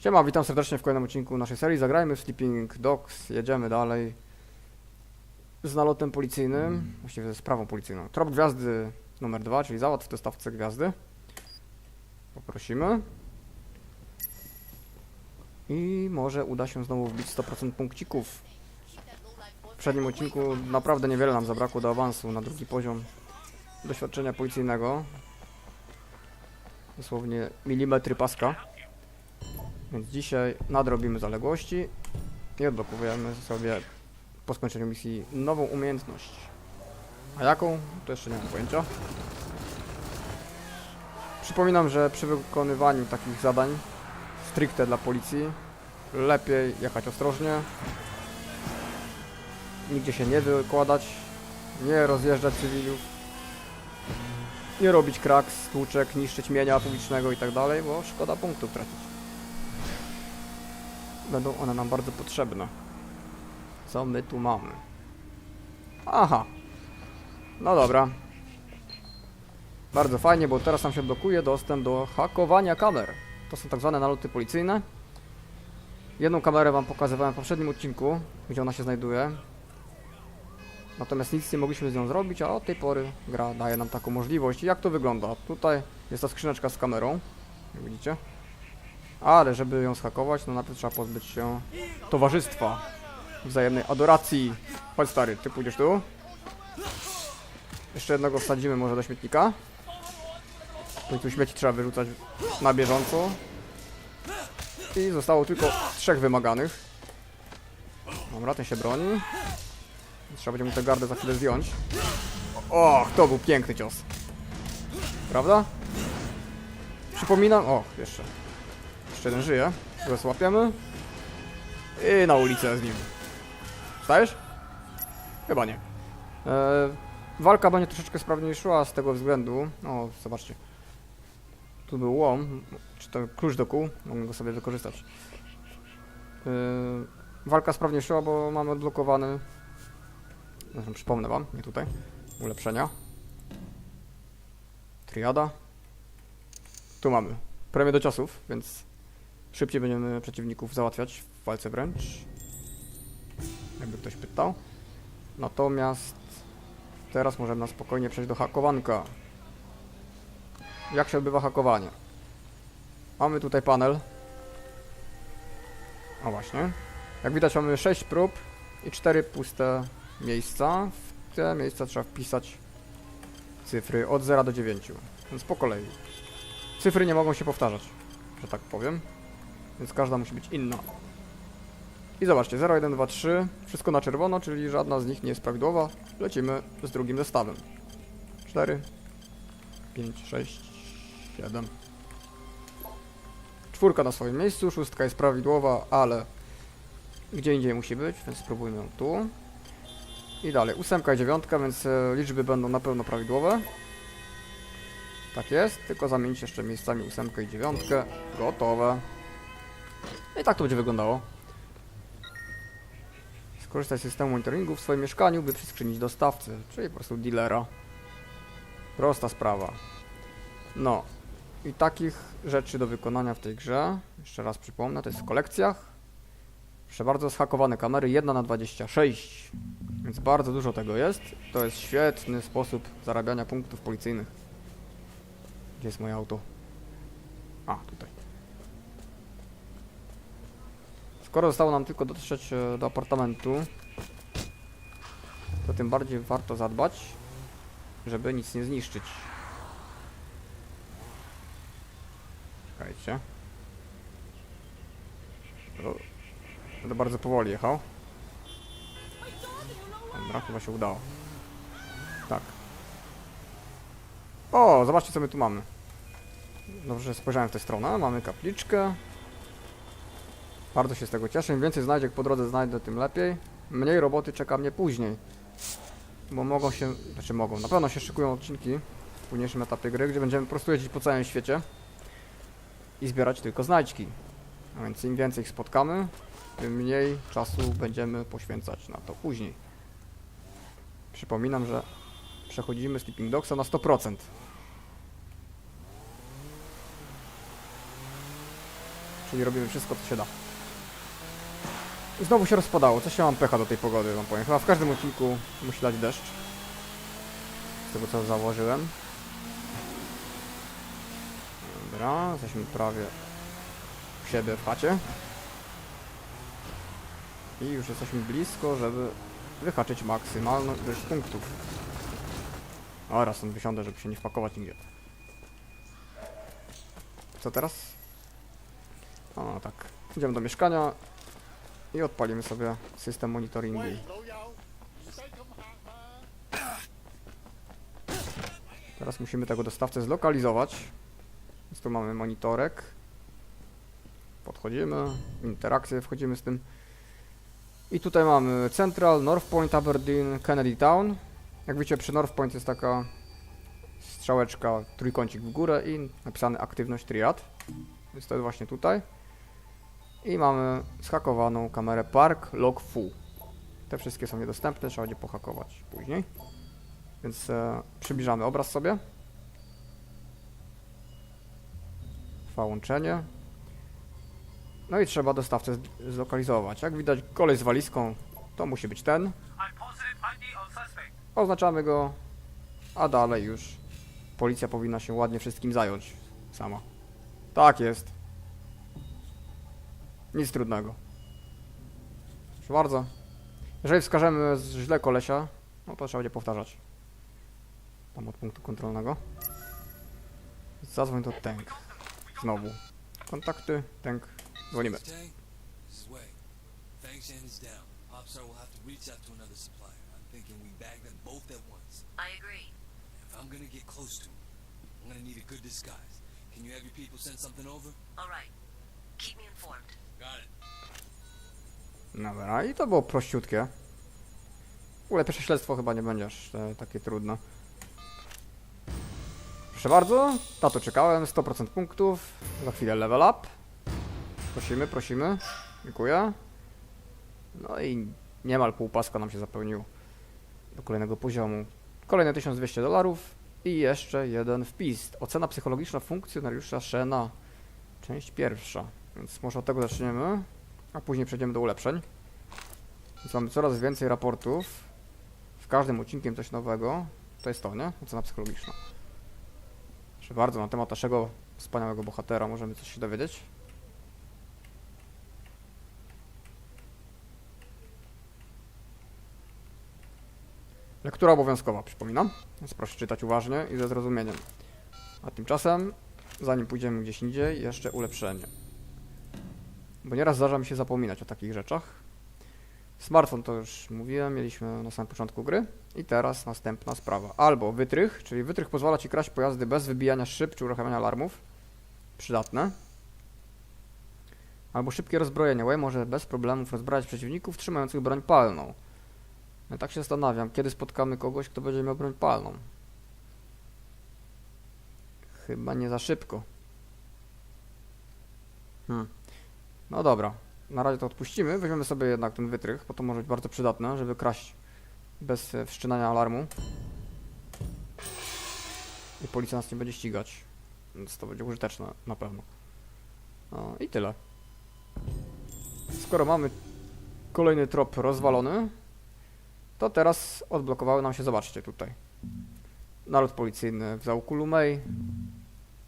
Siema, witam serdecznie w kolejnym odcinku naszej serii. Zagrajmy w Sleeping Dogs. Jedziemy dalej z nalotem policyjnym, właściwie ze sprawą policyjną. Trop gwiazdy numer 2, czyli załatw w dostawce gwiazdy. Poprosimy. I może uda się znowu wbić 100% punkcików. W poprzednim odcinku naprawdę niewiele nam zabrakło do awansu na drugi poziom doświadczenia policyjnego. Dosłownie milimetry paska. Więc dzisiaj nadrobimy zaległości i odblokujemy sobie po skończeniu misji nową umiejętność. A jaką? To jeszcze nie mam pojęcia. Przypominam, że przy wykonywaniu takich zadań stricte dla policji lepiej jechać ostrożnie, nigdzie się nie wykładać, nie rozjeżdżać cywilów, nie robić kraks, tłuczek, niszczyć mienia publicznego i tak dalej, bo szkoda punktów tracić będą one nam bardzo potrzebne. Co my tu mamy? Aha. No dobra. Bardzo fajnie, bo teraz nam się blokuje dostęp do hakowania kamer. To są tak zwane naloty policyjne. Jedną kamerę wam pokazywałem w poprzednim odcinku, gdzie ona się znajduje. Natomiast nic nie mogliśmy z nią zrobić, a od tej pory gra daje nam taką możliwość. Jak to wygląda? Tutaj jest ta skrzyneczka z kamerą. Widzicie. Ale żeby ją schakować, no najpierw trzeba pozbyć się towarzystwa wzajemnej adoracji. Chodź stary, ty pójdziesz tu. Jeszcze jednego wsadzimy może do śmietnika. Bo tu śmieci trzeba wyrzucać na bieżąco. I zostało tylko trzech wymaganych. Dobra, ten się broni. Trzeba będzie mu tę gardę za chwilę zdjąć. Och, to był piękny cios. Prawda? Przypominam... O, jeszcze. Jeszcze jeden żyje. Go. I na ulicę z nim. Stajesz? Chyba nie. E, walka będzie troszeczkę sprawniej szła z tego względu. O, zobaczcie. Tu był łom, czy to klucz do kół. Mogę go sobie wykorzystać. E, walka sprawniej szła, bo mamy odblokowany. Zresztą przypomnę wam, nie tutaj. Ulepszenia. Triada. Tu mamy premię do ciosów, więc Szybciej będziemy przeciwników załatwiać w walce wręcz. Jakby ktoś pytał. Natomiast teraz możemy na spokojnie przejść do hakowanka. Jak się odbywa hakowanie? Mamy tutaj panel. O właśnie. Jak widać mamy 6 prób i 4 puste miejsca. W te miejsca trzeba wpisać cyfry od 0 do 9. Więc po kolei. Cyfry nie mogą się powtarzać, że tak powiem więc każda musi być inna. I zobaczcie, 0, 1, 2, 3, wszystko na czerwono, czyli żadna z nich nie jest prawidłowa. Lecimy z drugim zestawem. 4, 5, 6, 7. Czwórka na swoim miejscu, szóstka jest prawidłowa, ale gdzie indziej musi być, więc spróbujmy ją tu. I dalej, ósemka i dziewiątka, więc e, liczby będą na pewno prawidłowe. Tak jest, tylko zamienić jeszcze miejscami ósemkę i dziewiątkę. Gotowe. I tak to będzie wyglądało. Skorzystaj z systemu monitoringu w swoim mieszkaniu, by przyskrzynić dostawcę, czyli po prostu dealera. Prosta sprawa. No. I takich rzeczy do wykonania w tej grze, jeszcze raz przypomnę, to jest w kolekcjach. Proszę bardzo, schakowane kamery 1 na 26 więc bardzo dużo tego jest. To jest świetny sposób zarabiania punktów policyjnych. Gdzie jest moje auto? A, tutaj. Skoro zostało nam tylko dotrzeć e, do apartamentu, to tym bardziej warto zadbać, żeby nic nie zniszczyć. Czekajcie. To bardzo powoli jechał. Dobra, chyba się udało. Tak. O, zobaczcie co my tu mamy. Dobrze, spojrzałem w tę stronę. Mamy kapliczkę. Bardzo się z tego cieszę. Im więcej znajdziek po drodze znajdę, tym lepiej. Mniej roboty czeka mnie później. Bo mogą się, znaczy mogą, na pewno się szykują odcinki w późniejszym etapie gry, gdzie będziemy po prostu jeździć po całym świecie i zbierać tylko znajdźki. A więc im więcej ich spotkamy, tym mniej czasu będziemy poświęcać na to później. Przypominam, że przechodzimy Sleeping Dogsa na 100%. Czyli robimy wszystko, co się da. Znowu się rozpadało. Coś się mam pecha do tej pogody, wam powiem. Chyba w każdym odcinku musi dać deszcz. Z tego, co założyłem. Dobra, jesteśmy prawie u siebie w chacie. I już jesteśmy blisko, żeby wyhaczyć maksymalną ilość punktów. Oraz stąd wysiądę, żeby się nie wpakować nigdzie. Co teraz? O, tak. Idziemy do mieszkania i odpalimy sobie system monitoringu. Teraz musimy tego dostawcę zlokalizować. Więc tu mamy monitorek. Podchodzimy, interakcje wchodzimy z tym. I tutaj mamy Central, North Point, Aberdeen, Kennedy Town. Jak widzicie przy North Point jest taka strzałeczka, trójkącik w górę i napisane aktywność triad. Więc to jest właśnie tutaj. I mamy zhakowaną kamerę Park Log Full. Te wszystkie są niedostępne, trzeba będzie pohakować później. Więc e, przybliżamy obraz sobie. Trwa łączenie. No i trzeba dostawcę zlokalizować. Jak widać, kolej z walizką to musi być ten. Oznaczamy go, a dalej już policja powinna się ładnie wszystkim zająć sama. Tak jest. Nic trudnego. Proszę bardzo. Jeżeli wskażemy źle kolesia, no to trzeba będzie powtarzać. Tam od punktu kontrolnego. Zadzwoń do tank. Znowu. Kontakty, tank. Dzwonimy. Can you have your people send something over? All right. Keep me informed. Dobra, i to było prościutkie. W ogóle pierwsze śledztwo chyba nie będzie aż e, takie trudne. Proszę bardzo, na to czekałem, 100% punktów, za chwilę level up. Prosimy, prosimy, dziękuję. No i niemal pół paska nam się zapełniło do kolejnego poziomu. Kolejne 1200 dolarów i jeszcze jeden wpis. Ocena psychologiczna funkcjonariusza Shena, część pierwsza. Więc może od tego zaczniemy a później przejdziemy do ulepszeń. Więc mamy coraz więcej raportów. Z każdym odcinkiem coś nowego. To jest to, nie? Ocena psychologiczna. Proszę bardzo, na temat naszego wspaniałego bohatera możemy coś się dowiedzieć. Lektura obowiązkowa, przypominam. Więc proszę czytać uważnie i ze zrozumieniem. A tymczasem, zanim pójdziemy gdzieś indziej, jeszcze ulepszenie. Bo nieraz zdarza mi się zapominać o takich rzeczach. Smartfon to już mówiłem, mieliśmy na samym początku gry. I teraz następna sprawa. Albo wytrych, czyli wytrych pozwala Ci kraść pojazdy bez wybijania szyb czy uruchamiania alarmów. Przydatne. Albo szybkie rozbrojenie. Way może bez problemów rozbrajać przeciwników trzymających broń palną. Ja tak się zastanawiam, kiedy spotkamy kogoś, kto będzie miał broń palną. Chyba nie za szybko. Hmm. No dobra, na razie to odpuścimy. Weźmiemy sobie jednak ten wytrych, bo to może być bardzo przydatne, żeby kraść bez e, wszczynania alarmu. I policja nas nie będzie ścigać. Więc to będzie użyteczne na pewno. No i tyle. Skoro mamy kolejny trop rozwalony, to teraz odblokowały nam się, zobaczcie tutaj. Nalot policyjny w zaułku Lumej.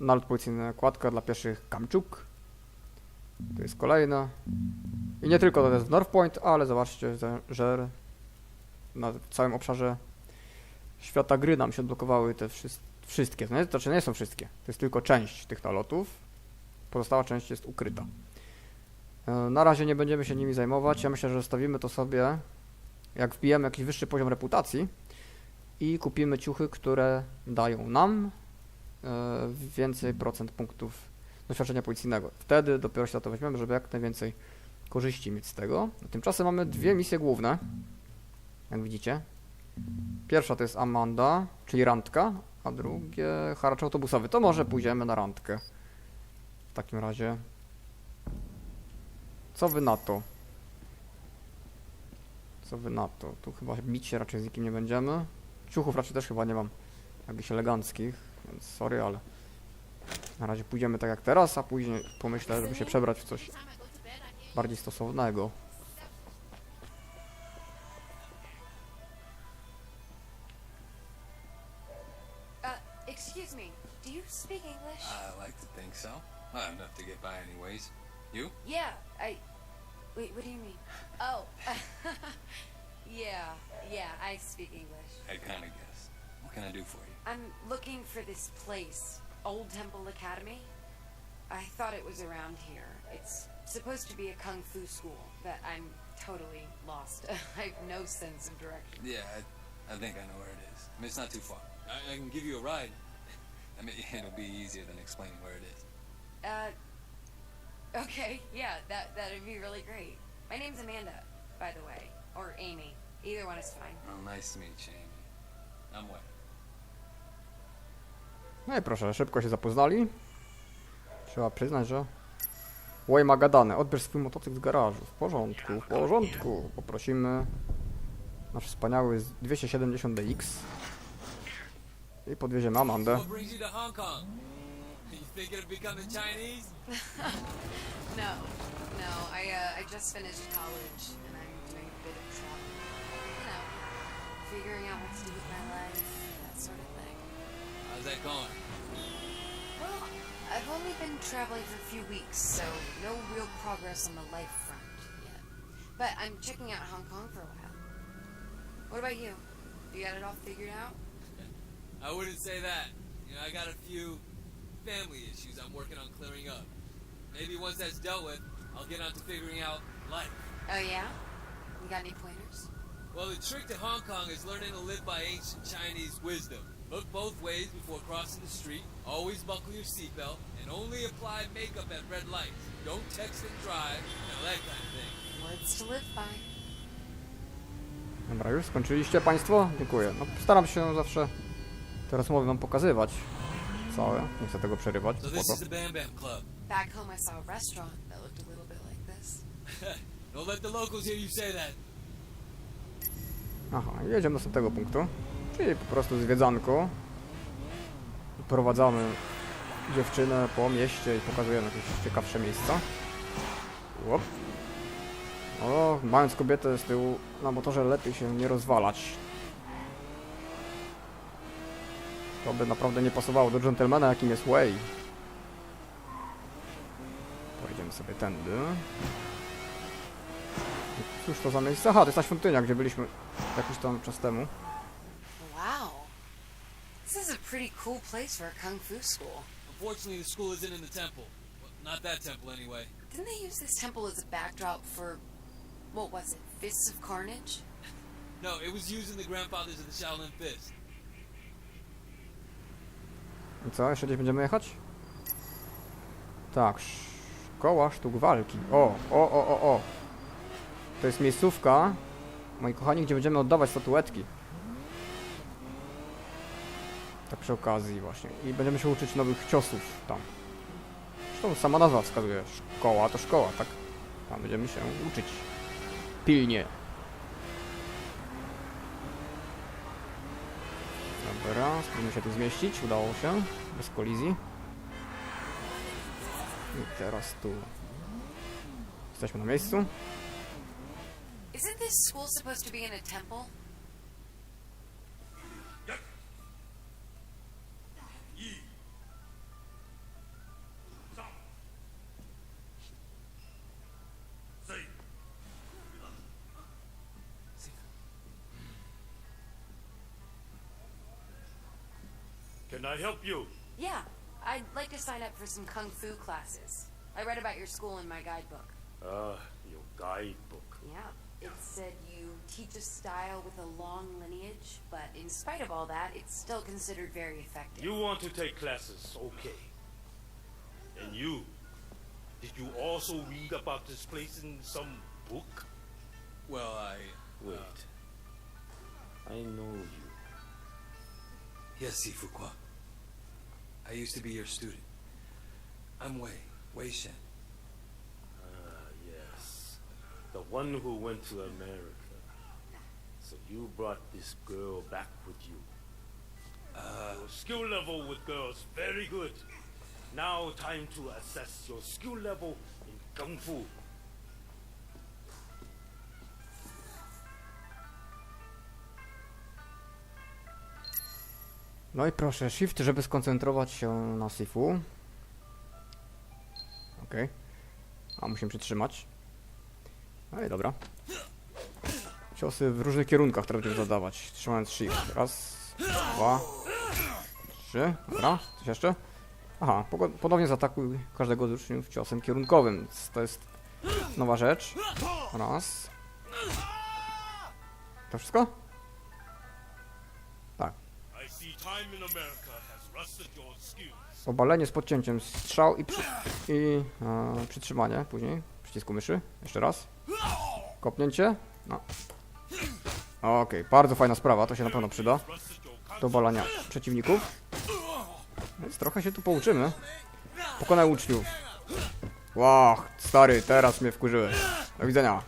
Nalot policyjny kładka dla pieszych Kamczuk. Tu jest kolejna. I nie tylko to jest w North Point, ale zobaczcie, że- na całym obszarze świata gry nam się odblokowały te wszys- wszystkie. To to znaczy nie są wszystkie. To jest tylko część tych nalotów. Pozostała część jest ukryta. E, Na razie nie będziemy się nimi zajmować. Ja myślę, że zostawimy to sobie, jak wbijemy jakiś wyższy poziom reputacji i kupimy ciuchy, które dają nam e, więcej procent punktów doświadczenia policyjnego. Wtedy dopiero się za to weźmiemy, żeby jak najwięcej korzyści mieć z tego. Tymczasem mamy dwie misje główne, jak widzicie. Pierwsza to jest Amanda, czyli randka, a drugie haracz autobusowy. To może pójdziemy na randkę. W takim razie. Co wy na to? Co wy na to? Tu chyba bić się raczej z nikim nie będziemy. Ciuchów raczej też chyba nie mam jakichś eleganckich, więc sorry, ale Na razie pójdziemy tak jak teraz, a później pomyślę, żeby się przebrać w coś bardziej stosownego. Uh, excuse me. Do you speak English? I like to think so. Well, enough to get by anyways. You? yeah, I. Wait, what do you mean? Oh. yeah, yeah, I speak English. I kind of guessed. What can I do for you? I'm looking for this place, Old Temple Academy. I thought it was around here. It's supposed to be a kung fu school, but I'm totally lost. I have no sense of direction. Yeah, I, I think I know where it is. I mean, it's not too far. I, I can give you a ride. I mean, it'll be easier than explaining where it is. Uh, okay, yeah, that that'd be really great. My name's Amanda, by the way, or Amy. Either one is fine. Oh, nice to meet you, Amy. I'm Wayne. No i proszę, szybko się zapoznali. Trzeba przyznać, że... Łoj ma gadane, odbierz swój motocykl z garażu. W porządku, w porządku. Poprosimy nasz wspaniały 270DX. I podwieziemy Amandę. You? You thinking of becoming Chinese? No, no, I uh, I just finished college and I'm doing a bit of travel. You know, figuring out what to do with my life, How's that going? Well, I've only been traveling for a few weeks, so no real progress on the life front yet. But I'm checking out Hong Kong for a while. What about you? You got it all figured out? I wouldn't say that. You know, I got a few family issues I'm working on clearing up. Maybe once that's dealt with, I'll get on to figuring out life. Oh yeah? You got any pointers? Well, the trick to Hong Kong is learning to live by ancient Chinese wisdom. Look both ways before crossing the street, always buckle your seatbelt, and only apply makeup at red lights. Don't text and drive, and that kind of thing. Words to live by. Dobra, już skończyliście Państwo? Dziękuję. No, staram się zawsze te rozmowy Wam pokazywać. Całe. Nie chcę tego przerywać. So this Spoko. is the Bam Bam Club. Back home I saw a restaurant that looked a little bit like this. Don't let the locals hear you say that. Aha, jedziemy do następnego punktu. Czyli po prostu zwiedzanko. Prowadzamy dziewczynę po mieście i pokazujemy jakieś ciekawsze miejsca. Łop. O, mając kobietę z tyłu na motorze lepiej się nie rozwalać. To by naprawdę nie pasowało do dżentelmena jakim jest Way. Pojedziemy sobie tędy. Cóż to za miejsce? Aha, to jest ta świątynia, gdzie byliśmy jakiś tam czas temu. Wow. This is a pretty cool place for a kung fu school. Unfortunately, the school isn't in the temple. Well, not that temple, anyway. Didn't they use this temple as a backdrop for what was it? Fists of Carnage? No, it was used in the grandfathers of the Shaolin Fist. I co, jeszcze gdzieś będziemy jechać? Tak, szkoła sztuk walki. O, o, o, o, o. To jest miejscówka, moi kochani, gdzie będziemy oddawać statuetki. Tak przy okazji właśnie. I będziemy się uczyć nowych ciosów tam. Zresztą sama nazwa wskazuje. Szkoła to szkoła, tak? Tam będziemy się uczyć. Pilnie. Dobra, spróbujmy się tu zmieścić. Udało się. Bez kolizji. I teraz tu. Jesteśmy na miejscu. Isn't this school supposed to be in a temple? I help you? Yeah, I'd like to sign up for some kung fu classes. I read about your school in my guidebook. Ah, your guidebook. Yeah, it said you teach a style with a long lineage, but in spite of all that, it's still considered very effective. You want to take classes, okay. And you? Did you also read about this place in some book? Well, I. Wait. I know you. Yes, Sifuqua. I used to be your student. I'm Wei, Wei Shen. Ah, yes. The one who went to America. So you brought this girl back with you. Uh, Your skill level with girls very good. Now, time to assess your skill level in Kung Fu. No i proszę, shift, żeby skoncentrować się na Sifu. Okej. A musimy przytrzymać. No i dobra. Ciosy w różnych kierunkach teraz będziemy zadawać. Trzymając shift. Raz, dwa, trzy. Dobra, coś jeszcze? Aha, ponownie zaatakuj każdego z uczniów ciosem kierunkowym. To jest nowa rzecz. Raz. To wszystko? Obalenie z podcięciem strzał i, przy, i e, przytrzymanie później przycisku myszy. Jeszcze raz. Kopnięcie. No. Okej, bardzo fajna sprawa, to się na pewno przyda do obalania przeciwników. Więc trochę się tu pouczymy. Pokonaj uczniów. Wow, stary, teraz mnie wkurzyłeś. Do widzenia.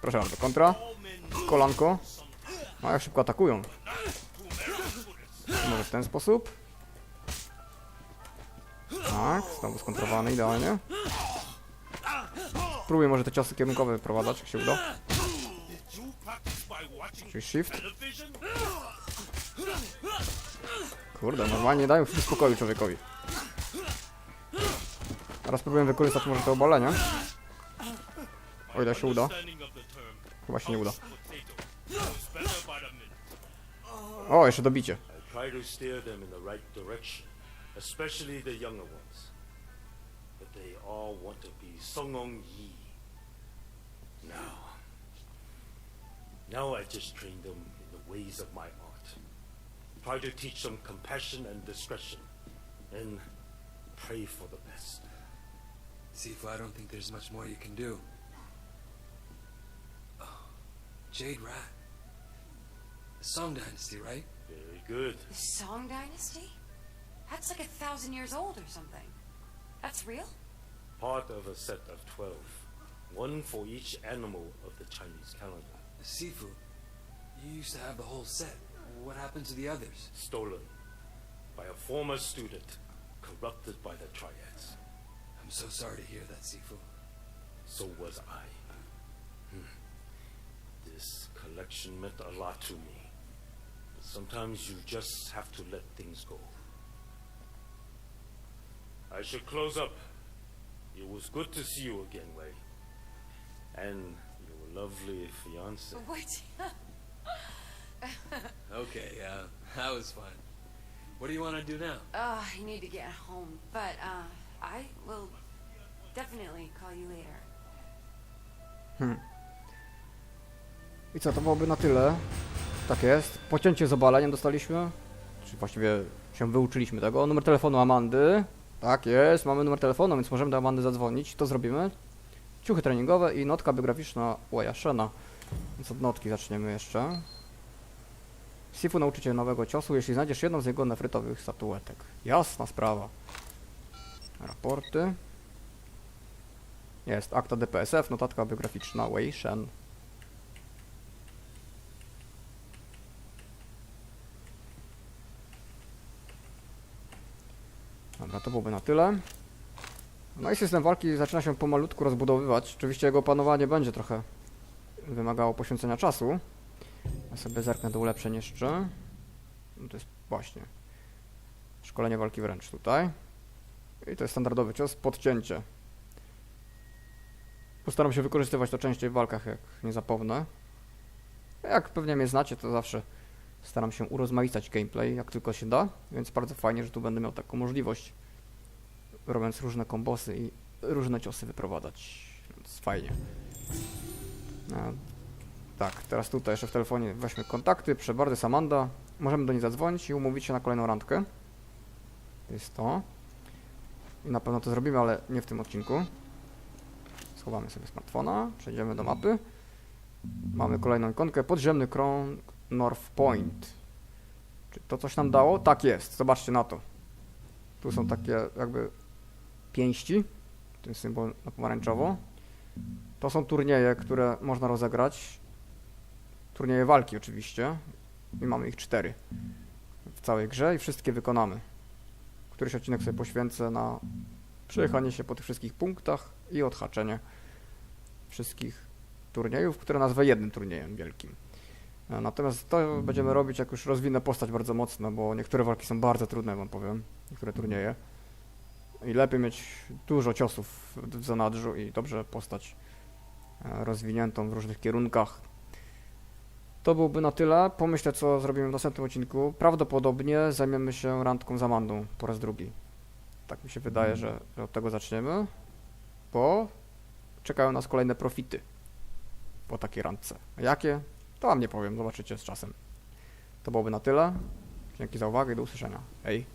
Proszę bardzo, kontra. Kolanko. No jak szybko atakują. Może w ten sposób. Tak, znowu skontrowany idealnie. Spróbuję może te ciosy kierunkowe wyprowadzać, jak się uda. Czyli shift. Kurde, normalnie dają chwilę spokoju człowiekowi. Teraz spróbuję wykorzystać może to obalenie. O ile się uda. Chyba się nie uda. O, jeszcze dobicie. Try to steer them in the right direction, especially the younger ones. But they all want to be Songong Yi. Now, now I just train them in the ways of my art. Try to teach them compassion and discretion, and pray for the best. Sifu, I don't think there's much more you can do. Oh, Jade Rat. The Song Dynasty, right? Very good. The Song Dynasty? That's like a thousand years old or something. That's real? Part of a set of twelve, one for each animal of the Chinese calendar. Sifu, you used to have the whole set. What happened to the others? Stolen by a former student, corrupted by the triads. I'm so sorry to hear that, Sifu. So was I. Hmm. This collection meant a lot to me. But sometimes you just have to let things go. I should close up. It was good to see you again, Wei. And your lovely fiance. What? Okay, uh, that was fun. What do you want to do now? Oh, I need to get home, but uh, I will definitely call you later. Hmm. I co, to byłoby na tyle. Tak jest. Pocięcie z obaleniem dostaliśmy. Czy właściwie się wyuczyliśmy tego. Numer telefonu Amandy. Tak jest, mamy numer telefonu, więc możemy do Amandy zadzwonić. To zrobimy. Ciuchy treningowe i notka biograficzna Waya Shena. Więc od notki zaczniemy jeszcze. Sifu nauczy cię nowego ciosu, jeśli znajdziesz jedną z jego nefrytowych statuetek. Jasna sprawa. Raporty. Jest akta DPSF, notatka biograficzna Wei Shen. Dobra, to byłoby na tyle. No i system walki zaczyna się pomalutku rozbudowywać. Oczywiście jego opanowanie będzie trochę wymagało poświęcenia czasu. Ja sobie zerknę do ulepszeń jeszcze. No to jest właśnie szkolenie walki wręcz tutaj. I to jest standardowy cios, podcięcie. Postaram się wykorzystywać to częściej w walkach, jak nie zapomnę. Jak pewnie mnie znacie, to zawsze staram się urozmaicać gameplay, jak tylko się da, więc bardzo fajnie, że tu będę miał taką możliwość, robiąc różne kombosy i różne ciosy wyprowadzać, więc fajnie. E, tak, teraz tutaj jeszcze w telefonie weźmy kontakty, Przebardy, Samanda, możemy do niej zadzwonić i umówić się na kolejną randkę. To jest to. I na pewno to zrobimy, ale nie w tym odcinku. Schowamy sobie smartfona, przejdziemy do mapy. Mamy kolejną ikonkę, podziemny krąg North Point. Czy to coś nam dało? Tak jest, zobaczcie na to. Tu są takie jakby pięści, ten symbol na pomarańczowo. To są turnieje, które można rozegrać. Turnieje walki oczywiście. I mamy ich cztery w całej grze i wszystkie wykonamy. któryś odcinek sobie poświęcę na przejechanie się po tych wszystkich punktach i odhaczenie wszystkich turniejów, które nazwę jednym turniejem wielkim. E, Natomiast to będziemy robić, jak już rozwinę postać bardzo mocno, bo niektóre walki są bardzo trudne, wam powiem, niektóre turnieje. I lepiej mieć dużo ciosów w zanadrzu i dobrze postać e, rozwiniętą w różnych kierunkach. To byłoby na tyle. Pomyślę, co zrobimy w następnym odcinku. Prawdopodobnie zajmiemy się randką z Amandą po raz drugi. Tak mi się wydaje, że, że od tego zaczniemy, bo czekają nas kolejne profity po takiej randce. Jakie? To wam nie powiem, zobaczycie z czasem. To byłoby na tyle. Dzięki za uwagę i do usłyszenia. Hej.